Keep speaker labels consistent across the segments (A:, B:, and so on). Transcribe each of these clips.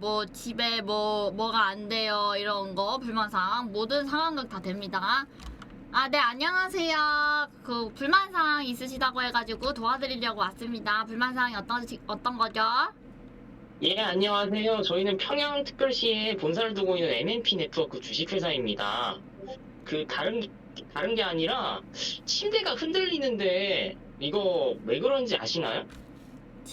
A: 뭐 집에 뭐 뭐가 안 돼요 이런 거 불만사항 모든 상황극 다 됩니다. 아 네 안녕하세요. 그 불만사항 있으시다고 해가지고 도와드리려고 왔습니다. 불만사항이 어떤 시- 어떤 거죠?
B: 예, 안녕하세요. 저희는 평양특별시에 본사를 두고 있는 MNP 네트워크 주식회사입니다. 그 다른 다른 게 아니라 침대가 흔들리는데 이거 왜 그런지 아시나요?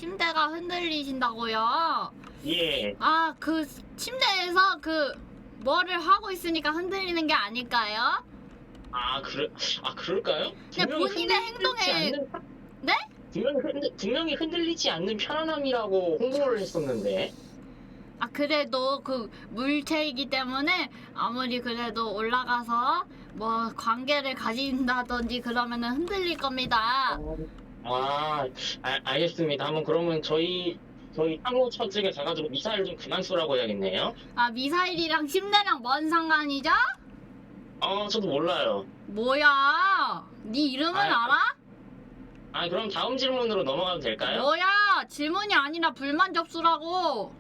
A: 침대가 흔들리신다고요?
B: 예.
A: 아 그 침대에서 그 뭐를 하고 있으니까 흔들리는 게 아닐까요?
B: 아, 그래 아, 그럴까요?
A: 그냥
B: 분명히
A: 본인의
B: 흔들리지
A: 행동에-
B: 않는-
A: 네?
B: 분명히, 흔들, 분명히 흔들리지 않는 편안함이라고 홍보를 했었는데.
A: 아 그래도 그 물체이기 때문에 아무리 그래도 올라가서 뭐 관계를 가진다든지 그러면은 흔들릴 겁니다.
B: 아, 아, 알겠습니다. 한번 그러면 저희 저희 상호 처측에 가가지고 미사일 좀 그만 쏘라고 해야겠네요.
A: 아 미사일이랑 침대랑 뭔 상관이죠?
B: 어, 저도 몰라요.
A: 뭐야? 네 이름은
B: 아,
A: 알아?
B: 아, 그럼 다음 질문으로 넘어가도 될까요?
A: 뭐야? 질문이 아니라 불만 접수라고.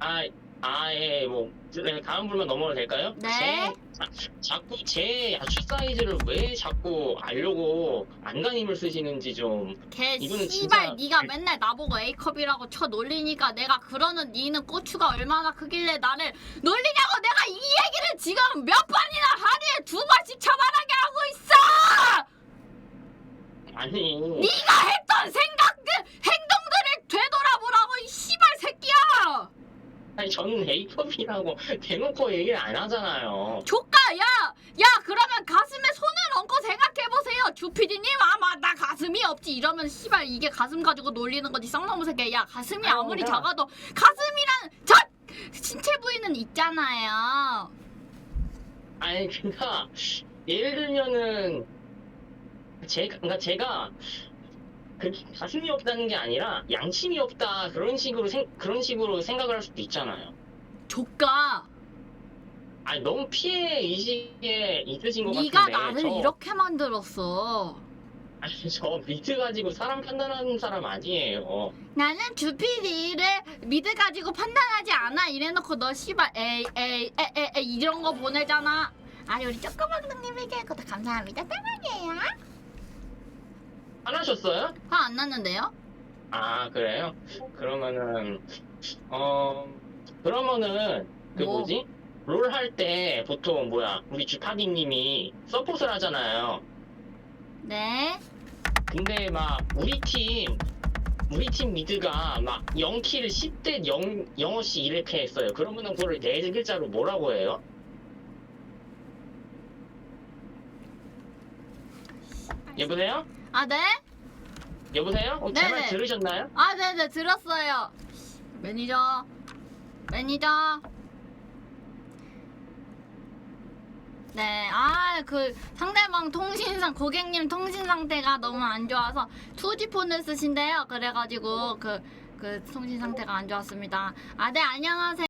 B: 아, 아, 예, 뭐, 네, 다음 불만 넘어가도 될까요?
A: 네.
B: 제, 자, 자꾸 제 야추 사이즈를 왜 자꾸 알려고 안간힘을 쓰시는지 좀.
A: 걔
B: 이거는
A: 씨발
B: 진짜-
A: 네가 맨날 나보고 A컵이라고 쳐 놀리니까 내가 그러는 니는 고추가 얼마나 크길래 나를 놀리냐고 내가 이 얘기를 지금 몇 번이나 하루에 두 번씩 처말하게 하고 있어!
B: 아니,
A: 네가 했던 생각들, 행동들을 되돌아보라고 이 씨발 새끼야!
B: 아니, 저는 A컵이라고 대놓고 얘기를 안 하잖아요.
A: 조카 야! 야 그러면 가슴에 손을 얹고 생각해보세요 주피디님 아마 나 가슴이 없지 이러면 씨발 이게 가슴 가지고 놀리는 거지 쌍놈의 새끼 야 가슴이
B: 아유,
A: 아무리
B: 야.
A: 작아도 가슴이란 저 신체 부위는 있잖아요
B: 아니, 그니까, 예를 들면은, 제가, 그니까 제가, 그 가슴이 없다는 게 아니라 양심이 없다. 그런 식으로 생, 그런 식으로 생각을 할 수도 있잖아요.
A: 조카!
B: 아니 너무 피해 의식에 있으신 것
A: 네가
B: 같은데
A: 나를
B: 저,
A: 이렇게 만들었어.
B: 아니 저 미드 가지고 사람 판단하는 사람 아니에요.
A: 나는 주피디를 믿어 가지고 판단하지 않아. 이래놓고 너 씨발 에이 에이 에이 에이 이런 거 보내잖아. 아니 우리 쪼꼬방둥님에게 그것도 감사합니다. 사랑해요
B: 화나셨어요?
A: 화 안 났는데요?
B: 아 그래요? 그러면은 어 그러면은 그
A: 뭐?
B: 뭐 지 롤 할 때 보통 뭐야 우리 주파디님이 서폿을 하잖아요.
A: 네
B: 근데 막 우리 팀 우리 팀 미드가 막 0킬 10대 0 0어씨 이렇게 했어요. 그러면은 그걸 네 글자로 뭐라고 해요? 여보세요?
A: 아, 네?
B: 여보세요? 어, 제말
A: 네네.
B: 들으셨나요?
A: 아, 네네, 들었어요. 매니저. 매니저. 네, 아, 그, 상대방 통신상, 고객님 통신 상태가 너무 안 좋아서 2G 폰을 쓰신대요. 그래가지고, 그, 그, 통신 상태가 안 좋았습니다. 아, 네, 안녕하세요.